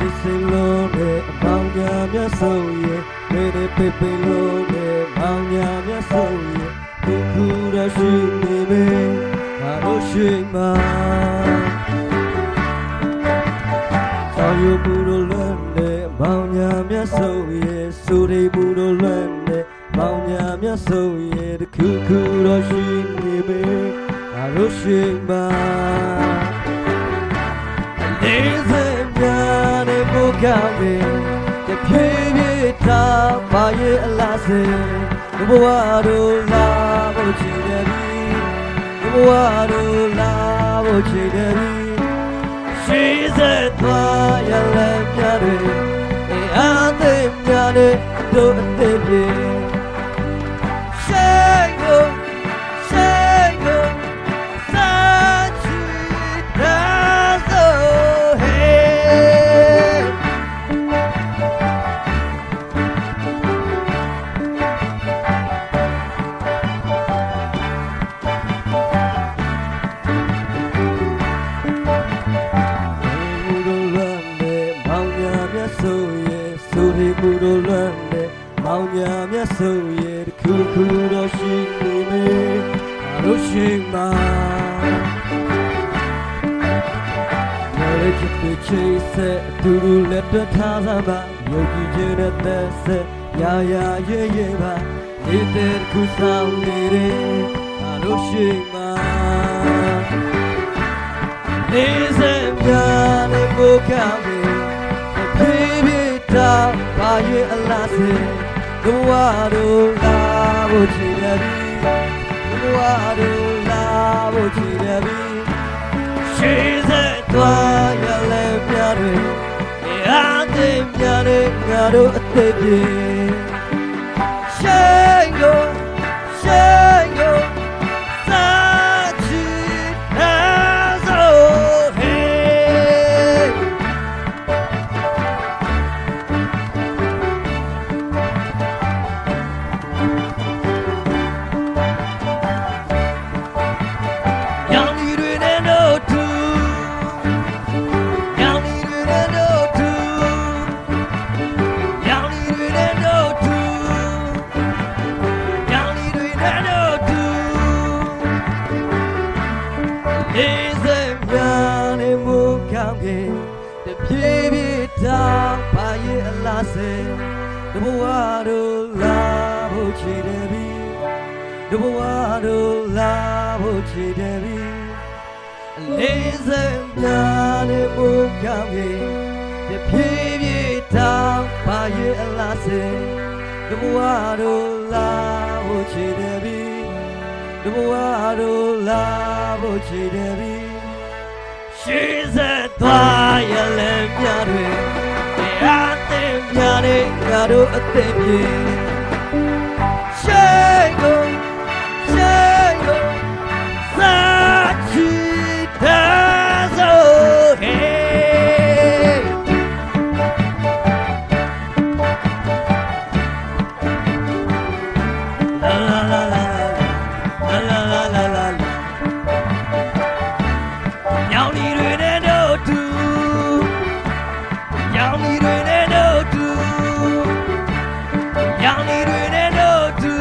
this alone among ya mya sau ye re re pe pe lo ne among ya mya sau ye ku ku da shi ni be ha lo shi ma sa yo bu lo lwe ne among ya mya sau ye su re bu lo lwe ne among ya mya sau ye de ku ku da shi ni be ha lo shi ma There's a ကမေတဖြည်းဖြည်းထားပါရဲ့အလားစင်ဘဝတို့လာဖို့ချင်တယ်ဘဝတို့လာဖို့ချင်တယ်ရှိစေသွားရလည်းပြတယ်အေးအားသိများနဲ့တို့အသေးပြေ ye suri burulande malnya mya so ye kukuro shikime Hiroshima Böyle gittikçeyse durulette tazaba Yogi ya ya ye ye ba Yeter kusalleri Hiroshima Neyse yani bu kabir တာဘာ၍အလားစေဘဝတို့လာဖို့ချီရပြီဘဝတို့လာဖို့ချီရပြီရှေးဆက်သွားရလဲပြတွေအားသိပြတွေငါတို့အသေးပြေ လေးစက်များနဲ့မူကောင်းကင်တပြေးပြေးတောင်းပါရဲ့အလားစေတဘဝတို့လာဖို့ချေတယ်ပြီတဘဝတို့လာဖို့ချေတယ်ပြီလေးစက်များနဲ့ဘုကောင်းကြီးတဖြည်းဖြည်းတောင်းပါရဲ့အလားစေတဘဝတို့လာဖို့ချေတယ်ပြီတဘဝတို့လာ ဖို့ချေတယ်ပြီရှိစေသွားရလည်းမြတွေတရားသိမြတွေငါတို့အသိပြေ င်ဒီတွေနဲ့တို့တူရောင်ဒီတွေနဲ့တို့တူရောင်ဒီတွေနဲ့တို့တူ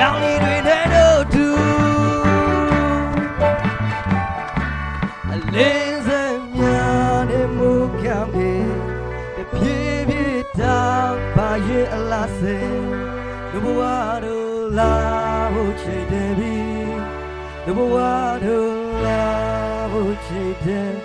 ရောင်ဒီတွေနဲ့တို့တူအလင်းစံများနဲ့မူခံပြီးတပြေးပြေးတောင်းပါရဲ့အလားစဲဒီဘဝတို့လာဖို့ချိန်တယ်ပြီ the world love will take them.